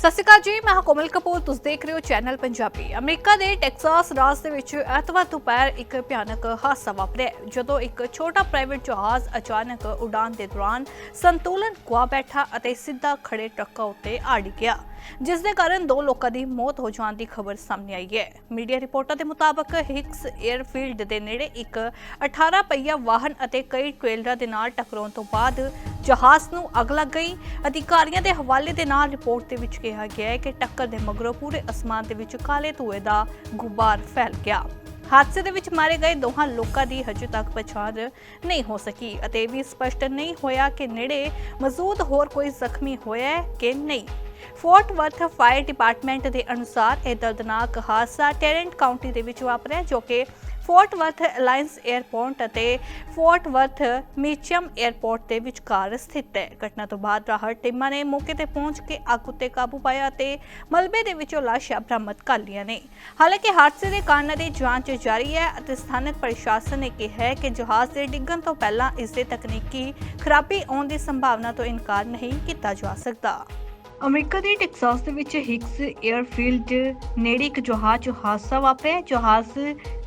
ਸਤਿ ਸ਼੍ਰੀ ਅਕਾਲ ਜੀ, ਮੈਂ ਹਾਂ ਕੋਮਲ ਕਪੂਰ, ਤੁਸੀਂ ਦੇਖ ਰਹੇ ਹੋ ਚੈਨਲ ਪੰਜਾਬੀ। ਅਮਰੀਕਾ ਦੇ ਟੈਕਸਾਸ ਰਾਜ ਦੇ ਵਿੱਚ ਐਤਵਾਰ ਦੁਪਹਿਰ ਇੱਕ ਭਿਆਨਕ ਹਾਦਸਾ ਵਾਪਰਿਆ। ਜਦੋਂ ਇੱਕ ਛੋਟਾ ਪ੍ਰਾਈਵੇਟ ਜਹਾਜ਼ ਅਚਾਨਕ ਉਡਾਨ ਦੇ ਦੌਰਾਨ ਸੰਤੁਲਨ ਗੁਆ ਬੈਠਾ ਅਤੇ ਸਿੱਧਾ ਖੜੇ ਟਰੱਕਾਂ ਉੱਤੇ ਆ ਗਿਆ ਜਿਸ ਦੇ ਕਾਰਨ ਦੋ ਲੋਕਾਂ ਦੀ ਮੌਤ ਹੋ ਜਾਣ ਦੀ ਖਬਰ ਸਾਹਮਣੇ ਆਈ ਹੈ। ਮੀਡੀਆ ਰਿਪੋਰਟਾਂ ਦੇ ਮੁਤਾਬਕ ਹਿਕਸ 에ਅਰਫੀਲਡ ਦੇ ਨੇੜੇ ਇੱਕ 18 ਪਹੀਆ ਵਾਹਨ ਅਤੇ ਕਈ ਟ੍ਰੇਲਰਾਂ ਦੇ ਨਾਲ ਟਕਰਾਉਣ ਤੋਂ ਬਾਅਦ ਜਹਾਜ਼ ਨੂੰ ਅੱਗ ਲੱਗ ਗਈ। ਅਧਿਕਾਰੀਆਂ ਦੇ ਹਵਾਲੇ ਦੇ ਨਾਲ ਰਿਪੋਰਟ ਦੇ ਵਿੱਚ ਕਿਹਾ ਗਿਆ ਹੈ ਕਿ ਟੱਕਰ ਦੇ ਮਗਰੋਂ ਪੂਰੇ ਅਸਮਾਨ ਦੇ ਵਿੱਚ ਕਾਲੇ ਧੂਏ ਦਾ ਗੁਬਾਰ ਫੈਲ ਗਿਆ। ਹਾਦਸੇ ਦੇ ਵਿੱਚ ਮਾਰੇ ਗਏ ਦੋਹਾਂ ਲੋਕਾਂ ਦੀ ਹਜੇ ਤੱਕ ਪਛਾਣ ਨਹੀਂ ਹੋ ਸਕੀ ਅਤੇ ਇਹ ਵੀ ਸਪਸ਼ਟ ਨਹੀਂ ਹੋਇਆ ਕਿ ਨੇੜੇ ਮੌਜੂਦ ਹੋਰ ਕੋਈ ਜ਼ਖਮੀ ਹੋਇਆ ਹੈ ਕਿ ਨਹੀਂ। ਫੋਰਟ ਵਰਥ ਫਾਇਰ ਡਿਪਾਰਟਮੈਂਟ ਦੇ ਅਨੁਸਾਰ ਇਹ ਦਰਦਨਾਕ ਹਾਦਸਾ ਟੈਰੈਂਟ ਕਾਉਂਟੀ ਦੇ ਵਿੱਚ ਵਾਪਰਿਆ, ਜੋ ਕਿ ਫੋਰਟ ਵਰਥ ਅਲਾਈਅੰਸ 에ਅਰਪੋਰਟ ਅਤੇ ਫੋਰਟ ਵਰਥ ਮੀਚਮ 에ਅਰਪੋਰਟ ਦੇ ਵਿਚਕਾਰ ਸਥਿਤ ਹੈ। ਘਟਨਾ ਤੋਂ ਬਾਅਦ ਰਾਹਤ ਟੀਮਾਂ ਨੇ ਮੌਕੇ ਤੇ ਪਹੁੰਚ ਕੇ ਅੱਗ ਉੱਤੇ ਕਾਬੂ ਪਾਇਆ ਅਤੇ ਮਲਬੇ ਦੇ ਵਿੱਚੋਂ ਲਾਸ਼ਾਂ ਬਰਾਮਦ ਕਰ ਲਈਆਂ ਨੇ। ਹਾਲਾਂਕਿ ਹਾਦਸੇ ਦੇ ਕਾਰਨਾਂ ਦੀ ਜਾਂਚ ਜਾਰੀ ਹੈ ਅਤੇ ਸਥਾਨਕ ਪ੍ਰਸ਼ਾਸਨ ਨੇ ਕਿਹਾ ਹੈ ਕਿ ਜਹਾਜ਼ ਦੇ ਡਿੱਗਣ ਤੋਂ ਪਹਿਲਾਂ ਇਸ ਦੇ ਤਕਨੀਕੀ ਖਰਾਬੀ ਆਉਣ ਦੀ ਸੰਭਾਵਨਾ ਤੋਂ ਇਨਕਾਰ ਨਹੀਂ ਕੀਤਾ ਜਾ ਸਕਦਾ। ਅਮਰੀਕਾ ਦੇ ਟੈਕਸਾਸ ਦੇ ਵਿੱਚ ਹਿਕਸ 에ਅਰਫੀਲਡ ਨੇੜੇ ਇੱਕ ਜਹਾਜ਼ ਹਾਦਸਾ ਵਾਪਰਿਆ। ਜਹਾਜ਼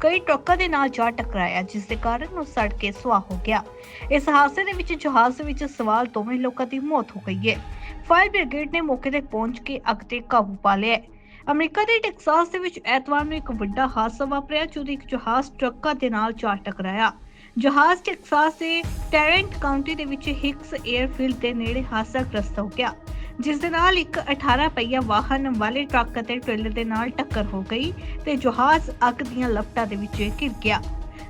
ਕਈ ਟਰੱਕਾਂ ਦੇ ਨਾਲ ਜਾ ਟਕਰਾਇਆ, ਜਿਸ ਦੇ ਕਾਰਨ ਉਹ ਸੜ ਕੇ ਸੁਆਹ ਹੋ ਗਿਆ। ਇਸ ਹਾਦਸੇ ਦੇ ਵਿੱਚ ਜਹਾਜ਼ ਵਿੱਚ ਸਵਾਰ ਦੋਵੇਂ ਲੋਕਾਂ ਦੀ ਮੌਤ ਹੋ ਗਈ ਹੈ। ਫਾਇਰ ਬ੍ਰਿਗੇਡ ਨੇ ਮੌਕੇ ਤੇ ਪਹੁੰਚ ਕੇ ਅੱਗ ਤੇ ਕਾਬੂ ਪਾ ਲਿਆ ਅਮਰੀਕਾ ਦੇ ਟੈਕਸਾਸ ਦੇ ਵਿੱਚ ਐਤਵਾਰ ਨੂੰ ਇੱਕ ਵੱਡਾ ਹਾਦਸਾ ਵਾਪਰਿਆ, ਜਦੋਂ ਇੱਕ ਜਹਾਜ਼ ਟਰੱਕਾਂ ਦੇ ਨਾਲ ਜਾ ਟਕਰਾਇਆ। ਜਹਾਜ਼ ਟੈਕਸਾਸ ਦੇ ਟੈਰੈਂਟ ਕਾਉਂਟੀ ਦੇ ਵਿੱਚ ਹਿਕਸ 에ਅਰਫੀਲਡ ਦੇ ਨੇੜੇ ਹਾਦਸਾ ਗ੍ਰਸਤ ਹੋ ਗਿਆ। ਜਿਸ ਦੇ ਨਾਲ ਇੱਕ 18 ਪਹੀਆ ਵਾਹਨ ਵਾਲੇ ਟਰੱਕ ਅਤੇ ਟ੍ਰੇਲਰ ਦੇ ਨਾਲ ਟੱਕਰ ਹੋ ਗਈ ਤੇ ਜਹਾਜ਼ ਅੱਗ ਦੀਆਂ ਲਪਟਾਂ ਦੇ ਵਿੱਚ ਘਿਰ ਗਿਆ।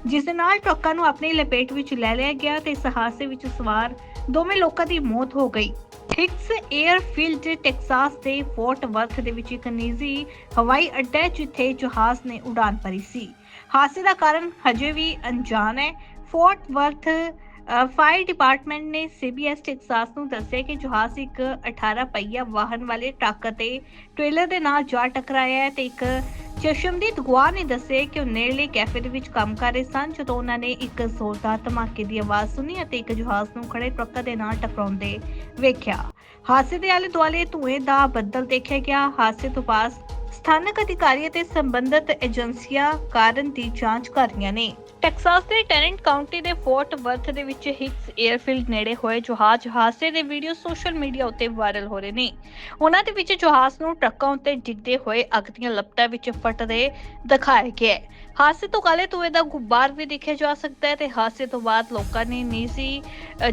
ਜਿਸ ਦੇ ਨਾਲ ਟਰੱਕਾਂ ਨੂੰ ਆਪਣੀ ਲਪੇਟ ਵਿੱਚ ਲੈ ਲਿਆ ਗਿਆ ਤੇ ਇਸ ਹਾਦਸੇ ਵਿੱਚ ਸਵਾਰ ਦੋਵੇਂ ਲੋਕਾਂ ਦੀ ਮੌਤ ਹੋ ਗਈ। ਹਿਕਸ 에ਅਰਫੀਲਡ ਟੈਕਸਾਸ ਦੇ ਫੋਰਟ ਵਰਥ ਦੇ ਵਿੱਚ ਇੱਕ ਨਿੱਜੀ ਹਵਾਈ ਅੱਡਾ ਜਿੱਥੇ ਜਹਾਜ਼ ਨੇ ਉਡਾਨ ਭਰੀ ਸੀ। ਹਾਦਸੇ ਦਾ ਕਾਰਨ ਹਜੇ ਵੀ ਅਣਜਾਣ ਹੈ। ਫੋਰਟ ਵਰਥ ਫਾਇਰ ਡਿਪਾਰਟਮੈਂਟ ਨੇ ਸੀਬੀਐਸ ਟੈਕਸਾਸ ਨੂੰ ਦੱਸਿਆ ਕਿ ਜਹਾਜ਼ ਇੱਕ 18 ਪਹੀਆ ਵਾਹਨ ਵਾਲੇ ਟਰੱਕ ਅਤੇ ਟ੍ਰੇਲਰ ਦੇ ਨਾਲ ਜਾ ਟਕਰਾਇਆ ਤੇ ਇੱਕ ਚਸ਼ਮਦੀਦ ਗਵਾਹ ਨੇ ਦੱਸਿਆ ਕਿ ਉਹ ਨੇੜਲੇ ਕੈਫੇ ਦੇ ਵਿੱਚ ਕੰਮ ਕਰ ਰਹੇ ਸਨ, ਜਦੋਂ ਉਹਨਾਂ ਨੇ ਇੱਕ ਜ਼ੋਰਦਾਰ ਧਮਾਕੇ ਦੀ ਆਵਾਜ਼ ਸੁਣੀ ਅਤੇ ਇੱਕ ਜਹਾਜ਼ ਨੂੰ ਖੜੇ ਟਰੱਕ ਦੇ ਨਾਲ ਟਕਰਾਉਂਦੇ ਵੇਖਿਆ। ਹਾਦਸੇ ਦੇ ਆਲੇ ਦੁਆਲੇ ਧੂਏ ਦਾ ਬੱਦਲ ਦੇਖਿਆ ਗਿਆ। ਹਾਦਸੇ ਤੋਂ ਬਾਅਦ ਸਥਾਨਕ ਅਧਿਕਾਰੀ ਅਤੇ ਸੰਬੰਧਿਤ ਏਜੰਸੀਆਂ ਕਾਰਨ ਦੀ ਜਾਂਚ ਕਰ ਰਹੀਆਂ ਨੇ। ਟੈਕਸਾਸ ਦੇ ਟੈਰੈਂਟ ਕਾਉਂਟੀ ਦੇ ਫੋਰਟ ਵਰਥ ਦੇ ਵਿੱਚ ਹਿਕਸ 에ਅਰਫੀਲਡ ਨੇੜੇ ਹੋਏ ਜਹਾਜ਼ ਹਾਦਸੇ ਦੇ ਵੀਡੀਓ ਸੋਸ਼ਲ ਮੀਡੀਆ ਉੱਤੇ ਵਾਇਰਲ ਹੋ ਰਹੇ ਨੇ। ਉਹਨਾਂ ਦੇ ਵਿੱਚ ਜਹਾਜ਼ ਨੂੰ ਟਰੱਕਾਂ ਉੱਤੇ ਡਿੱਗਦੇ ਹੋਏ ਅੱਗ ਦੀਆਂ ਲਪਟਾਂ ਵਿੱਚ ਫਟਦੇ ਦਿਖਾਇਆ ਗਿਆ ਹੈ। ਹਾਦਸੇ ਤੋਂ ਕਾਲੇ ਧੂਏ ਦਾ ਗੁਬਾਰ ਵੀ ਦੇਖਿਆ ਜਾ ਸਕਦਾ ਹੈ ਤੇ ਹਾਦਸੇ ਤੋਂ ਬਾਅਦ ਲੋਕਾਂ ਨੇ ਨਿੱਜੀ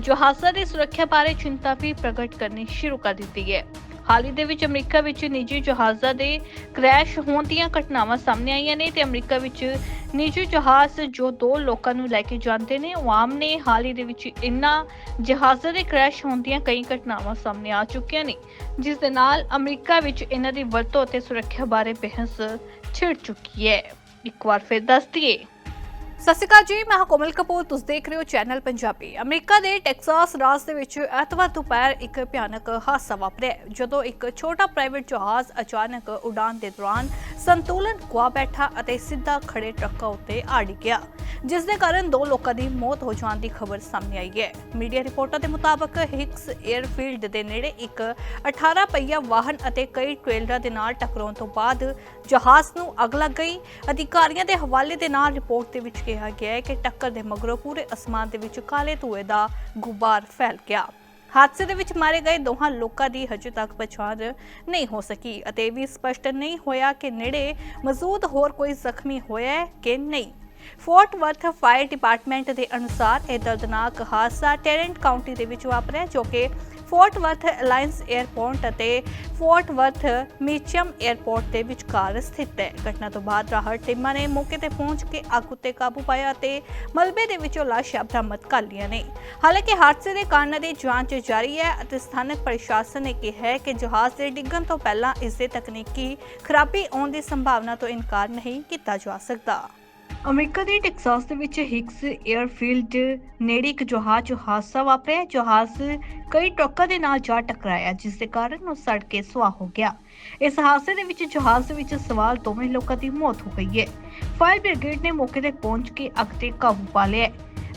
ਜਹਾਜ਼ਾਂ ਦੀ ਸੁਰੱਖਿਆ ਬਾਰੇ ਚਿੰਤਾ ਵੀ ਪ੍ਰਗਟ ਕਰਨੀ ਸ਼ੁਰੂ ਕਰ ਦਿੱਤੀ ਹੈ। ਹਾਲ ਹੀ ਦੇ ਵਿੱਚ ਅਮਰੀਕਾ ਵਿੱਚ ਨਿੱਜੀ ਜਹਾਜ਼ਾਂ ਦੇ ਕ੍ਰੈਸ਼ ਹੋਣ ਦੀਆਂ ਘਟਨਾਵਾਂ ਸਾਹਮਣੇ ਆਈਆਂ ਨੇ ਤੇ ਅਮਰੀਕਾ ਵਿੱਚ ਨਿੱਜੀ ਜਹਾਜ਼ ਜੋ ਦੋ ਲੋਕਾਂ ਨੂੰ ਲੈ ਕੇ ਜਾਂਦੇ ਨੇ, ਉਹ ਆਮ ਨੇ। ਹਾਲ ਹੀ ਦੇ ਵਿੱਚ ਇਨ੍ਹਾਂ ਜਹਾਜ਼ਾਂ ਦੇ ਕ੍ਰੈਸ਼ ਹੋਣ ਦੀਆਂ ਕਈ ਘਟਨਾਵਾਂ ਸਾਹਮਣੇ ਆ ਚੁੱਕੀਆਂ ਨੇ, ਜਿਸ ਦੇ ਨਾਲ ਅਮਰੀਕਾ ਵਿੱਚ ਇਹਨਾਂ ਦੀ ਵਰਤੋਂ ਅਤੇ ਸੁਰੱਖਿਆ ਬਾਰੇ ਬਹਿਸ ਛਿੜ ਚੁੱਕੀ ਹੈ। ਇੱਕ ਵਾਰ ਫਿਰ ਦੱਸ ਦਈਏ। ਸਤਿ ਸ਼੍ਰੀ ਅਕਾਲ ਜੀ, ਮੈਂ ਹਾਂ ਕੋਮਲ ਕਪੂਰ, ਤੁਸੀਂ ਦੇਖ ਰਹੇ ਹੋ ਚੈਨਲ ਪੰਜਾਬੀ। ਅਮਰੀਕਾ ਦੇ ਟੈਕਸਾਸ ਰਾਜ ਦੇ ਵਿੱਚ ਐਤਵਾਰ ਦੁਪਹਿਰ ਇੱਕ ਭਿਆਨਕ ਹਾਦਸਾ ਵਾਪਰਿਆ ਜਦੋਂ ਇੱਕ ਛੋਟਾ ਪ੍ਰਾਈਵੇਟ ਜਹਾਜ਼ ਅਚਾਨਕ ਉਡਾਨ ਦੇ ਦੌਰਾਨ ਸੰਤੁਲਨ ਗੁਆ ਬੈਠਾ ਅਤੇ ਸਿੱਧਾ ਖੜੇ ਟਰੱਕਾਂ ਉੱਤੇ ਆ ਗਿਆ ਜਿਸ ਦੇ ਕਾਰਨ ਦੋ ਲੋਕਾਂ ਦੀ ਮੌਤ ਹੋ ਜਾਣ ਦੀ ਖਬਰ ਸਾਹਮਣੇ ਆਈ ਹੈ। ਮੀਡੀਆ ਰਿਪੋਰਟਾਂ ਦੇ ਮੁਤਾਬਕ ਹਿਕਸ 에ਅਰਫੀਲਡ ਦੇ ਨੇੜੇ ਇੱਕ 18 ਪਹੀਆ ਵਾਹਨ ਅਤੇ ਕਈ ਟ੍ਰੇਲਰਾਂ ਦੇ ਨਾਲ ਟਕਰਾਉਣ ਤੋਂ ਬਾਅਦ ਜਹਾਜ਼ ਨੂੰ ਅੱਗ ਲੱਗ ਗਈ। ਅਧਿਕਾਰੀਆਂ ਦੇ ਹਵਾਲੇ ਦੇ ਨਾਲ ਰਿਪੋਰਟ ਦੇ ਵਿੱਚ ਕਿਹਾ ਗਿਆ ਹੈ ਕਿ ਟੱਕਰ ਦੇ ਮਗਰੋਂ ਪੂਰੇ ਅਸਮਾਨ ਦੇ ਵਿੱਚ ਕਾਲੇ ਧੂਏ ਦਾ ਗੁਬਾਰ ਫੈਲ ਗਿਆ। ਹਾਦਸੇ ਦੇ ਵਿੱਚ ਮਾਰੇ ਗਏ ਦੋਹਾਂ ਲੋਕਾਂ ਦੀ ਹਜੇ ਤੱਕ ਪਛਾਣ ਨਹੀਂ ਹੋ ਸਕੀ ਅਤੇ ਇਹ ਵੀ ਸਪਸ਼ਟ ਨਹੀਂ ਹੋਇਆ ਕਿ ਨੇੜੇ ਮੌਜੂਦ ਹੋਰ ਕੋਈ ਜ਼ਖਮੀ ਹੋਇਆ ਹੈ ਕਿ ਨਹੀਂ। ਫੋਰਟ ਵਰਥ ਫਾਇਰ ਡਿਪਾਰਟਮੈਂਟ ਦੇ ਅਨੁਸਾਰ ਇਹ ਦਰਦਨਾਕ ਹਾਦਸਾ ਟੈਰੈਂਟ ਕਾਉਂਟੀ ਦੇ ਵਿੱਚ ਵਾਪਰਿਆ ਜੋ ਕਿ ਫੋਰਟ ਵਰਥ ਅਲਾਈਅੰਸ 에ਅਰਪੋਰਟ ਅਤੇ ਫੋਰਟ ਵਰਥ ਮੀਚਮ 에ਅਰਪੋਰਟ ਦੇ ਵਿਚਕਾਰ ਸਥਿਤ ਹੈ। ਘਟਨਾ ਤੋਂ ਬਾਅਦ ਰਾਹਤ ਟੀਮਾਂ ਨੇ ਮੌਕੇ ਤੇ ਪਹੁੰਚ ਕੇ ਅੱਗ ਉੱਤੇ ਕਾਬੂ ਪਾਇਆ ਅਤੇ ਮਲਬੇ ਦੇ ਵਿੱਚੋਂ ਲਾਸ਼ਾਂ ਬਰਾਮਦ ਕਰ ਲਈਆਂ ਨੇ। ਹਾਲਾਂਕਿ ਹਾਦਸੇ ਦੇ ਕਾਰਨਾਂ ਦੀ ਜਾਂਚ ਜਾਰੀ ਹੈ ਅਤੇ ਸਥਾਨਕ ਪ੍ਰਸ਼ਾਸਨ ਨੇ ਕਿਹਾ ਹੈ ਕਿ ਜਹਾਜ਼ ਦੇ ਡਿੱਗਣ ਤੋਂ ਪਹਿਲਾਂ ਇਸ ਦੇ ਤਕਨੀਕੀ ਖਰਾਬੀ ਆਉਣ ਦੀ ਸੰਭਾਵਨਾ ਤੋਂ ਇਨਕਾਰ ਨਹੀਂ ਕੀਤਾ ਜਾ ਸਕਦਾ। ਅਮਰੀਕਾ ਦੇ ਟੈਕਸਾਸ ਦੇ ਵਿੱਚ ਹਿਕਸ 에ਅਰਫੀਲਡ ਨੇੜੇ ਇੱਕ ਜਹਾਜ਼ ਹਾਦਸਾ ਵਾਪਰਿਆ। ਜਹਾਜ਼ ਕਈ ਟਰੱਕਾਂ ਦੇ ਨਾਲ ਜਾ ਟਕਰਾਇਆ, ਜਿਸ ਦੇ ਕਾਰਨ ਉਹ ਸੜ ਕੇ ਸੁਆਹ ਹੋ ਗਿਆ। ਇਸ ਹਾਦਸੇ ਦੇ ਵਿੱਚ ਜਹਾਜ਼ ਦੇ ਵਿੱਚ ਸਵਾਰ ਦੋਵੇਂ ਲੋਕਾਂ ਦੀ ਮੌਤ ਹੋ ਗਈ ਹੈ। ਫਾਇਰ ਬ੍ਰਿਗੇਡ ਨੇ ਮੌਕੇ ਤੇ ਪਹੁੰਚ ਕੇ ਅੱਗ ਤੇ ਕਾਬੂ ਪਾ ਲਿਆ ਹੈ।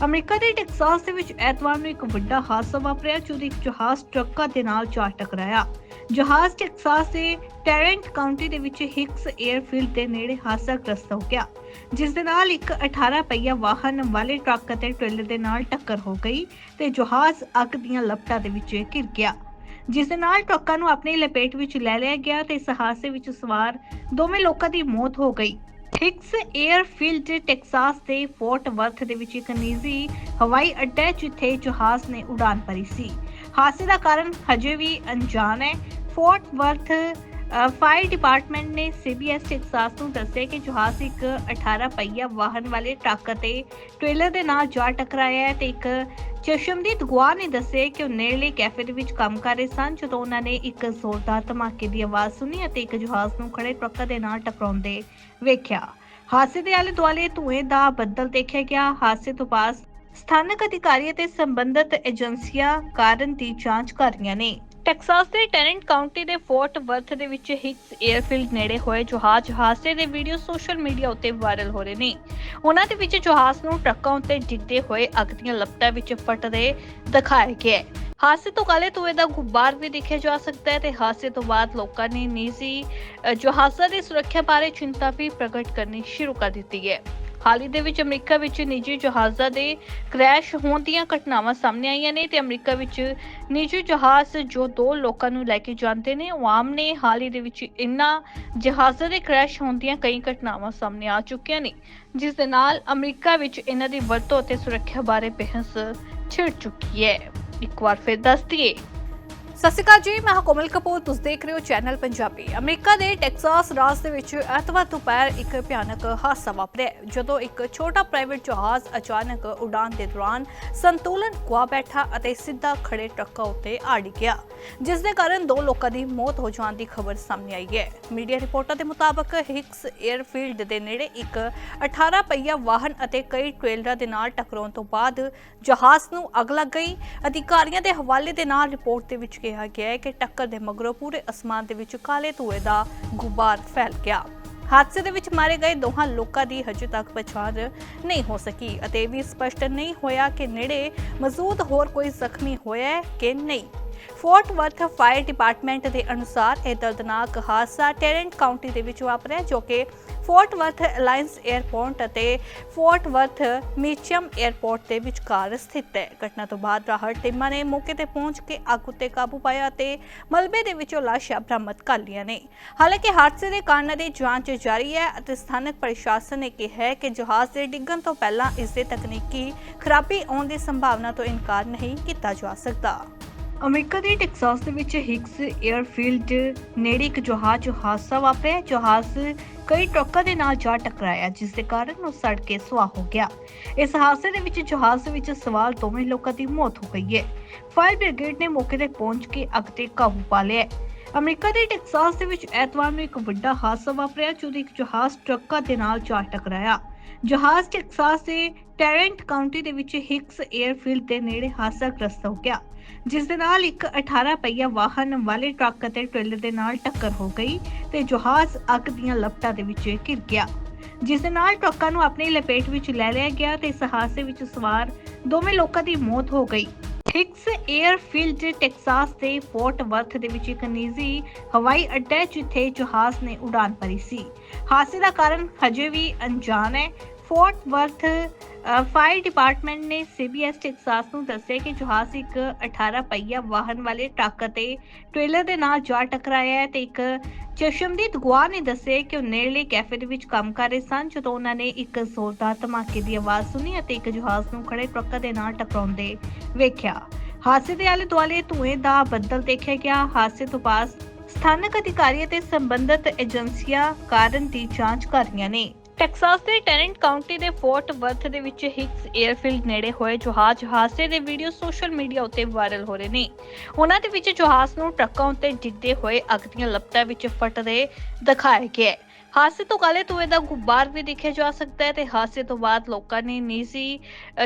ਅਮਰੀਕਾ ਦੇ ਟੈਕਸਾਸ ਦੇ ਵਿੱਚ ਐਤਵਾਰ ਨੂੰ ਇੱਕ ਵੱਡਾ ਹਾਦਸਾ ਵਾਪਰਿਆ ਜਦੋਂ ਇੱਕ ਜਹਾਜ਼ ਟਰੱਕਾਂ ਦੇ ਨਾਲ ਜਾ ਟਕਰਾਇਆ। ਜਹਾਜ਼ ਟੈਕਸਾਸ ਦੇ ਟੈਰੈਂਟ ਕਾਉਂਟੀ ਦੇ ਵਿੱਚ ਹਿਕਸ 에ਅਰਫੀਲਡ ਦੇ ਨੇੜੇ ਹਾਦਸਾਗ੍ਰਸਤ ਹੋ ਗਿਆ, ਜਿਸ ਦੇ ਨਾਲ ਇੱਕ 18 ਪਹੀਆ ਵਾਹਨ ਵਾਲੇ ਟਰੱਕ ਅਤੇ ਟ੍ਰੇਲਰ ਦੇ ਨਾਲ ਟੱਕਰ ਹੋ ਗਈ ਤੇ ਜਹਾਜ਼ ਅੱਗ ਦੀਆਂ ਲਪਟਾਂ ਦੇ ਵਿੱਚ ਘਿਰ ਗਿਆ। ਜਿਸ ਦੇ ਨਾਲ ਟਰੱਕਾਂ ਨੂੰ ਆਪਣੀ ਲਪੇਟ ਵਿੱਚ ਲੈ ਲਿਆ ਗਿਆ ਤੇ ਇਸ ਹਾਦਸੇ ਵਿੱਚ ਸਵਾਰ ਦੋਵੇਂ ਲੋਕਾਂ ਦੀ ਮੌਤ ਹੋ ਗਈ। ਹਿਕਸ 에ਅਰਫੀਲਡ ਟੈਕਸਾਸ ਦੇ ਫੋਰਟ ਵਰਥ ਦੇ ਵਿੱਚ ਇੱਕ ਨਿੱਜੀ ਹਵਾਈ ਅੱਡਾ ਜਿੱਥੇ ਜਹਾਜ਼ ਨੇ ਉਡਾਨ ਭਰੀ ਸੀ। ਹਾਦਸੇ ਦਾ ਕਾਰਨ ਹਜੇ ਵੀ ਅਣਜਾਣ ਹੈ। ਫੋਰਟ ਵਰਥ ਫਾਇਰ ਡਿਪਾਰਟਮੈਂਟ ਨੇ ਸੀਬੀਐਸ ਟੈਕਸਾਸ ਨੂੰ ਦੱਸਿਆ ਕਿ ਜਹਾਜ਼ ਇੱਕ 18 ਪਹੀਆ ਵਾਹਨ ਵਾਲੇ ਟਰੱਕ ਅਤੇ ਟ੍ਰੇਲਰ ਦੇ ਨਾਲ ਜਾ ਟਕਰਾਇਆ ਹੈ ਤੇ ਇੱਕ ਚਸ਼ਮਦੀਦ ਗਵਾਹ ਨੇ ਦੱਸਿਆ ਕਿ ਉਹ ਨੇੜਲੇ ਕੈਫੇ ਦੇ ਵਿੱਚ ਕੰਮ ਕਰ ਰਹੇ ਸਨ, ਜਦੋਂ ਉਹਨਾਂ ਨੇ ਇੱਕ ਜ਼ੋਰਦਾਰ ਧਮਾਕੇ ਦੀ ਆਵਾਜ਼ ਸੁਣੀ ਅਤੇ ਇੱਕ ਜਹਾਜ਼ ਨੂੰ ਖੜੇ ਟਰੱਕ ਦੇ ਨਾਲ ਟਕਰਾਉਂਦੇ ਵੇਖਿਆ। ਹਾਦਸੇ ਦੇ ਆਲੇ ਦੁਆਲੇ ਧੂਏ ਦਾ ਬੱਦਲ ਦੇਖਿਆ ਗਿਆ। ਹਾਦਸੇ ਤੋਂ ਬਾਅਦ ਸਥਾਨਕ ਅਧਿਕਾਰੀ ਅਤੇ ਸੰਬੰਧਿਤ ਏਜੰਸੀਆਂ ਕਾਰਨ ਦੀ ਜਾਂਚ ਕਰ ਰਹੀਆਂ ਨੇ। ਟੈਕਸਾਸ ਦੇ ਟੈਰੈਂਟ ਕਾਉਂਟੀ ਦੇ ਫੋਰਟ ਵਰਥ ਦੇ ਵਿੱਚ ਹਿਕਸ 에ਅਰਫੀਲਡ ਨੇੜੇ ਹੋਏ ਜਹਾਜ਼ ਹਾਦਸੇ ਦੇ ਵੀਡੀਓ ਸੋਸ਼ਲ ਮੀਡੀਆ ਉੱਤੇ ਵਾਇਰਲ ਹੋ ਰਹੇ ਨੇ। ਉਹਨਾਂ ਦੇ ਵਿੱਚ ਜਹਾਜ਼ ਨੂੰ ਟਰੱਕਾਂ ਉੱਤੇ ਡਿੱਗਦੇ ਹੋਏ ਅੱਗ ਦੀਆਂ ਲਪਟਾਂ ਵਿੱਚ ਫਟਦੇ ਦਿਖਾਇਆ ਗਿਆ ਹੈ। ਹਾਦਸੇ ਤੋਂ ਕਾਲੇ ਧੂਏ ਦਾ ਗੁਬਾਰ ਵੀ ਦੇਖਿਆ ਜਾ ਸਕਦਾ ਹੈ ਤੇ ਹਾਦਸੇ ਤੋਂ ਬਾਅਦ ਲੋਕਾਂ ਨੇ ਨਿੱਜੀ ਜਹਾਜ਼ਾਂ ਦੀ ਸੁਰੱਖਿਆ ਬਾਰੇ ਚਿੰਤਾ ਵੀ ਪ੍ਰਗਟ ਕਰਨੀ ਸ਼ੁਰੂ ਕਰ ਦਿੱਤੀ ਹੈ। ਹਾਲ ਹੀ ਦੇ ਵਿੱਚ ਅਮਰੀਕਾ ਵਿੱਚ ਨਿੱਜੀ ਜਹਾਜ਼ਾਂ ਦੇ ਕ੍ਰੈਸ਼ ਹੋਣ ਦੀਆਂ ਘਟਨਾਵਾਂ ਸਾਹਮਣੇ ਆਈਆਂ ਨੇ ਤੇ ਅਮਰੀਕਾ ਵਿੱਚ ਨਿੱਜੀ ਜਹਾਜ਼ ਜੋ ਦੋ ਲੋਕਾਂ ਨੂੰ ਲੈ ਕੇ ਜਾਂਦੇ ਨੇ, ਉਹ ਆਮ ਨੇ। ਹਾਲ ਹੀ ਦੇ ਵਿੱਚ ਇਨ੍ਹਾਂ ਜਹਾਜ਼ਾਂ ਦੇ ਕ੍ਰੈਸ਼ ਹੋਣ ਦੀਆਂ ਕਈ ਘਟਨਾਵਾਂ ਸਾਹਮਣੇ ਆ ਚੁੱਕੀਆਂ ਨੇ, ਜਿਸ ਦੇ ਨਾਲ ਅਮਰੀਕਾ ਵਿੱਚ ਇਹਨਾਂ ਦੀ ਵਰਤੋਂ ਅਤੇ ਸੁਰੱਖਿਆ ਬਾਰੇ ਬਹਿਸ ਛਿੜ ਚੁੱਕੀ ਹੈ। ਇੱਕ ਵਾਰ ਫਿਰ ਦੱਸ ਦਈਏ ਸਤਿ ਸ਼੍ਰੀ ਅਕਾਲ ਜੀ, ਮੈਂ ਹਾਂ ਕੋਮਲ ਕਪੂਰ, ਤੁਸੀਂ ਦੇਖ ਰਹੇ ਹੋ ਚੈਨਲ ਪੰਜਾਬੀ। ਅਮਰੀਕਾ ਦੇ ਟੈਕਸਾਸ ਰਾਜ ਦੇ ਵਿੱਚ ਐਤਵਾਰ ਦੁਪਹਿਰ ਇੱਕ ਭਿਆਨਕ ਹਾਦਸਾ ਵਾਪਰਿਆ ਜਦੋਂ ਇੱਕ ਛੋਟਾ ਪ੍ਰਾਈਵੇਟ ਜਹਾਜ਼ ਅਚਾਨਕ ਉਡਾਨ ਦੇ ਦੌਰਾਨ ਸੰਤੁਲਨ ਖੁਆ ਬੈਠਾ ਅਤੇ ਸਿੱਧਾ ਖੜੇ ਟਰੱਕਾਂ ਉੱਤੇ ਆ ਡਿੱਗਿਆ, ਜਿਸ ਦੇ ਕਾਰਨ ਦੋ ਲੋਕਾਂ ਦੀ ਮੌਤ ਹੋ ਜਾਣ ਦੀ ਖਬਰ ਸਾਹਮਣੇ ਆਈ ਹੈ। ਮੀਡੀਆ ਰਿਪੋਰਟਾਂ ਦੇ ਮੁਤਾਬਕ ਹਿਕਸ 에ਅਰਫੀਲਡ ਦੇ ਨੇੜੇ ਇੱਕ 18 ਪਹੀਆ ਵਾਹਨ ਅਤੇ ਕਈ ਟ੍ਰੇਲਰਾਂ ਦੇ ਨਾਲ ਟਕਰਾਉਣ ਤੋਂ ਬਾਅਦ ਜਹਾਜ਼ ਨੂੰ ਅੱਗ ਲੱਗ ਗਈ। ਅਧਿਕਾਰੀਆਂ ਦੇ ਹਵਾਲੇ ਦੇ ਨਾਲ ਰਿਪੋਰਟ ਦੇ ਵਿੱਚ ਕਿਹਾ ਗਿਆ ਹੈ ਕਿ ਟੱਕਰ ਦੇ ਮਗਰੋਂ ਪੂਰੇ ਅਸਮਾਨ ਦੇ ਵਿੱਚ ਕਾਲੇ ਧੂਏ ਦਾ ਗੁਬਾਰ ਫੈਲ ਗਿਆ। ਹਾਦਸੇ ਦੇ ਵਿੱਚ ਮਾਰੇ ਗਏ ਦੋਹਾਂ ਲੋਕਾਂ ਦੀ ਹਜੇ ਤੱਕ ਪਛਾਣ ਨਹੀਂ ਹੋ ਸਕੀ ਅਤੇ ਇਹ ਵੀ ਸਪਸ਼ਟ ਨਹੀਂ ਹੋਇਆ ਕਿ ਨੇੜੇ ਮੌਜੂਦ ਹੋਰ ਕੋਈ ਜ਼ਖਮੀ ਹੋਇਆ ਹੈ ਕਿ ਨਹੀਂ। ਫੋਰਟ ਵਰਥ ਫਾਇਰ ਡਿਪਾਰਟਮੈਂਟ ਦੇ ਅਨੁਸਾਰ ਇਹ ਦਰਦਨਾਕ ਹਾਦਸਾ ਟੈਰੈਂਟ ਕਾਉਂਟੀ ਦੇ ਵਿੱਚ ਵਾਪਰਿਆ, ਜੋ ਕਿ ਫੋਰਟ ਵਰਥ ਅਲਾਈਅੰਸ 에ਅਰਪੋਰਟ ਅਤੇ ਫੋਰਟ ਵਰਥ ਮੀਚਮ 에ਅਰਪੋਰਟ ਦੇ ਵਿਚਕਾਰ ਸਥਿਤ ਹੈ। ਘਟਨਾ ਤੋਂ ਬਾਅਦ ਰਾਹਤ ਟੀਮਾਂ ਨੇ ਮੌਕੇ ਤੇ ਪਹੁੰਚ ਕੇ ਅੱਗ ਉੱਤੇ ਕਾਬੂ ਪਾਇਆ ਅਤੇ ਮਲਬੇ ਦੇ ਵਿੱਚੋਂ ਲਾਸ਼ਾਂ ਬਰਾਮਦ ਕਰ ਲਈਆਂ ਨੇ। ਹਾਲਾਂਕਿ ਹਾਦਸੇ ਦੇ ਕਾਰਨਾਂ ਦੀ ਜਾਂਚ ਜਾਰੀ ਹੈ ਅਤੇ ਸਥਾਨਕ ਪ੍ਰਸ਼ਾਸਨ ਨੇ ਕਿਹਾ ਹੈ ਕਿ ਜਹਾਜ਼ ਦੇ ਡਿੱਗਣ ਤੋਂ ਪਹਿਲਾਂ ਇਸ ਦੇ ਤਕਨੀਕੀ ਖਰਾਬੀ ਆਉਣ ਦੀ ਸੰਭਾਵਨਾ ਤੋਂ ਇਨਕਾਰ ਨਹੀਂ ਕੀਤਾ ਜਾ ਸਕਦਾ। ਅਮਰੀਕਾ ਦੇ ਟੈਕਸਾਸ ਦੇ ਵਿੱਚ ਹਿਕਸ 에ਅਰਫੀਲਡ ਨੇੜੇ ਇੱਕ ਜਹਾਜ਼ ਹਾਦਸਾ ਵਾਪਰਿਆ। ਜਹਾਜ਼ ਕਈ ਟਰੱਕਾਂ ਦੇ ਨਾਲ ਜਾ ਟਕਰਾਇਆ, ਜਿਸ ਦੇ ਕਾਰਨ ਉਹ ਸੜ ਕੇ ਸੁਆਹ ਹੋ ਗਿਆ। ਇਸ ਹਾਦਸੇ ਦੇ ਵਿੱਚ ਜਹਾਜ਼ ਵਿੱਚ ਸਵਾਰ ਦੋਵੇਂ ਲੋਕਾਂ ਦੀ ਮੌਤ ਹੋ ਗਈ ਹੈ। ਫਾਇਰ ਬ੍ਰਿਗੇਡ ਨੇ ਮੌਕੇ ਤੇ ਪਹੁੰਚ ਕੇ ਅੱਗ ਤੇ ਕਾਬੂ ਪਾ ਲਿਆ ਅਮਰੀਕਾ ਦੇ ਟੈਕਸਾਸ ਦੇ ਵਿੱਚ ਐਤਵਾਰ ਨੂੰ ਇੱਕ ਵੱਡਾ ਹਾਦਸਾ ਵਾਪਰਿਆ ਜਦੋਂ ਇੱਕ ਜਹਾਜ਼ ਟਰੱਕਾਂ ਦੇ ਨਾਲ ਜਾ ਟਕਰਾਇਆ। ਜਹਾਜ਼ ਟੈਕਸਾਸ ਦੇ ਟੈਰੈਂਟ ਕਾਉਂਟੀ ਦੇ ਵਿੱਚ ਹਿਕਸ 에ਅਰਫੀਲਡ ਦੇ ਨੇੜੇ ਹਾਦਸਾਗ੍ਰਸਤ ਹੋ ਗਿਆ, ਜਿਸ ਦੇ ਨਾਲ ਇੱਕ 18 ਪਹੀਆ ਵਾਹਨ ਵਾਲੇ ਟਰੱਕ ਅਤੇ ਟ੍ਰੇਲਰ ਦੇ ਨਾਲ ਟੱਕਰ ਹੋ ਗਈ ਤੇ ਜਹਾਜ਼ ਅੱਗ ਦੀਆਂ ਲਪਟਾਂ ਦੇ ਵਿੱਚ ਘਿਰ ਗਿਆ, ਜਿਸ ਦੇ ਨਾਲ ਟਰੱਕਾਂ ਨੂੰ ਆਪਣੀ ਲਪੇਟ ਵਿੱਚ ਲੈ ਲਿਆ ਗਿਆ ਤੇ ਇਸ ਹਾਦਸੇ ਵਿੱਚ ਸਵਾਰ ਦੋਵੇਂ ਲੋਕਾਂ ਦੀ ਮੌਤ ਹੋ ਗਈ। ਹਿਕਸ 에ਅਰਫੀਲਡ ਟੈਕਸਾਸ ਦੇ ਫੋਰਟ ਵਰਥ ਦੇ ਵਿੱਚ ਇੱਕ ਨਿੱਜੀ ਹਵਾਈ ਅੱਡਾ ਹੈ ਜਿੱਥੇ ਜਹਾਜ਼ ਨੇ ਉਡਾਨ ਭਰੀ ਸੀ। ਹਾਦਸੇ ਦਾ ਕਾਰਨ ਹਜੇ ਵੀ ਅਣਜਾਣ ਹੈ। ਫੋਰਟ ਵਰਥ ਫਾਇਰ ਡਿਪਾਰਟਮੈਂਟ ਨੇ ਸੀਬੀਐਸ ਟੈਕਸਾਸ ਨੂੰ ਦੱਸਿਆ ਕਿ ਜਹਾਜ਼ ਇੱਕ 18 ਪਹੀਆ ਵਾਹਨ ਵਾਲੇ ਟਰੱਕ ਅਤੇ ਟ੍ਰੇਲਰ ਦੇ ਨਾਲ ਜਾ ਟਕਰਾਇਆ ਹੈ ਤੇ ਇੱਕ ਚਸ਼ਮਦੀਦ ਗਵਾਹ ਨੇ ਦੱਸਿਆ ਕਿ ਉਹ ਨੇੜਲੇ ਕੈਫੇ ਦੇ ਵਿੱਚ ਕੰਮ ਕਰ ਰਹੇ ਸਨ, ਜਦੋਂ ਉਹਨਾਂ ਨੇ ਇੱਕ ਜ਼ੋਰਦਾਰ ਧਮਾਕੇ ਦੀ ਆਵਾਜ਼ ਸੁਣੀ ਅਤੇ ਇੱਕ ਜਹਾਜ਼ ਨੂੰ ਖੜੇ ਟਰੱਕ ਦੇ ਨਾਲ ਟਕਰਾਉਂਦੇ ਵੇਖਿਆ। ਹਾਦਸੇ ਦੇ ਆਲੇ ਦੁਆਲੇ ਧੂਏ ਦਾ ਬੱਦਲ ਦੇਖਿਆ ਗਿਆ। ਹਾਦਸੇ ਤੋਂ ਬਾਅਦ ਸਥਾਨਕ ਅਧਿਕਾਰੀ ਅਤੇ ਸੰਬੰਧਿਤ ਏਜੰਸੀਆਂ ਕਾਰਨ ਦੀ ਜਾਂਚ ਕਰ ਰਹੀਆਂ ਨੇ। ਟੈਕਸਾਸ ਦੇ ਟੈਰੈਂਟ ਕਾਉਂਟੀ ਦੇ ਫੋਰਟ ਵਰਥ ਦੇ ਵਿੱਚ ਹਿਕਸ 에ਅਰਫੀਲਡ ਨੇੜੇ ਹੋਏ ਜਹਾਜ਼ ਹਾਦਸੇ ਦੇ ਵੀਡੀਓ ਸੋਸ਼ਲ ਮੀਡੀਆ ਉੱਤੇ ਵਾਇਰਲ ਹੋ ਰਹੇ ਨੇ। ਉਹਨਾਂ ਦੇ ਵਿੱਚ ਜਹਾਜ਼ ਨੂੰ ਟਰੱਕਾਂ ਉੱਤੇ ਡਿੱਗਦੇ ਹੋਏ ਅੱਗ ਦੀਆਂ ਲਪਟਾਂ ਵਿੱਚ ਫਟਦੇ ਦਿਖਾਇਆ ਗਿਆ ਹੈ। ਹਾਦਸੇ ਤੋਂ ਕਾਲੇ ਧੂਏ ਦਾ ਗੁਬਾਰ ਵੀ ਦੇਖਿਆ ਜਾ ਸਕਦਾ ਹੈ ਤੇ ਹਾਦਸੇ ਤੋਂ ਬਾਅਦ ਲੋਕਾਂ ਨੇ ਨਿੱਜੀ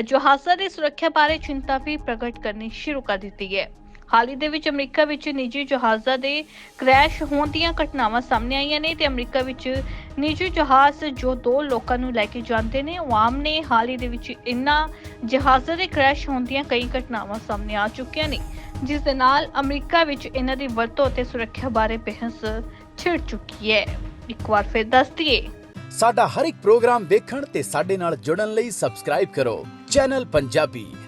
ਜਹਾਜ਼ਾਂ ਦੀ ਸੁਰੱਖਿਆ ਬਾਰੇ ਚਿੰਤਾ ਵੀ ਪ੍ਰਗਟ ਕਰਨੀ ਸ਼ੁਰੂ ਕਰ ਦਿੱਤੀ ਹੈ। ਹਾਲ ਹੀ ਦੇ ਵਿੱਚ ਅਮਰੀਕਾ ਵਿੱਚ ਨਿੱਜੀ ਜਹਾਜ਼ਾਂ ਦੇ ਕ੍ਰੈਸ਼ ਹੋਣ ਦੀਆਂ ਘਟਨਾਵਾਂ ਸਾਹਮਣੇ ਆਈਆਂ ਨੇ ਤੇ ਅਮਰੀਕਾ ਵਿੱਚ ਨਿੱਜੀ ਜਹਾਜ਼ ਜੋ ਦੋ ਲੋਕਾਂ ਨੂੰ ਲੈ ਕੇ ਜਾਂਦੇ ਨੇ, ਉਹ ਆਮ ਨੇ। ਹਾਲ ਹੀ ਦੇ ਵਿੱਚ ਇਨ੍ਹਾਂ ਜਹਾਜ਼ਾਂ ਦੇ ਕ੍ਰੈਸ਼ ਹੋਣ ਦੀਆਂ ਕਈ ਘਟਨਾਵਾਂ ਸਾਹਮਣੇ ਆ ਚੁੱਕੀਆਂ ਨੇ, ਜਿਸ ਦੇ ਨਾਲ ਅਮਰੀਕਾ ਵਿੱਚ ਇਹਨਾਂ ਦੀ ਵਰਤੋਂ ਅਤੇ ਸੁਰੱਖਿਆ ਬਾਰੇ ਬਹਿਸ ਛਿੜ ਚੁੱਕੀ ਹੈ। ਇੱਕ ਵਾਰ ਫਿਰ ਦੱਸ ਦਈਏ। ਸਾਡਾ ਹਰ ਇੱਕ ਪ੍ਰੋਗਰਾਮ ਦੇਖਣ ਤੇ ਸਾਡੇ ਨਾਲ ਜੁੜਨ ਲਈ ਸਬਸਕ੍ਰਾਈਬ ਕਰੋ। ਚੈਨਲ ਪੰਜਾਬੀ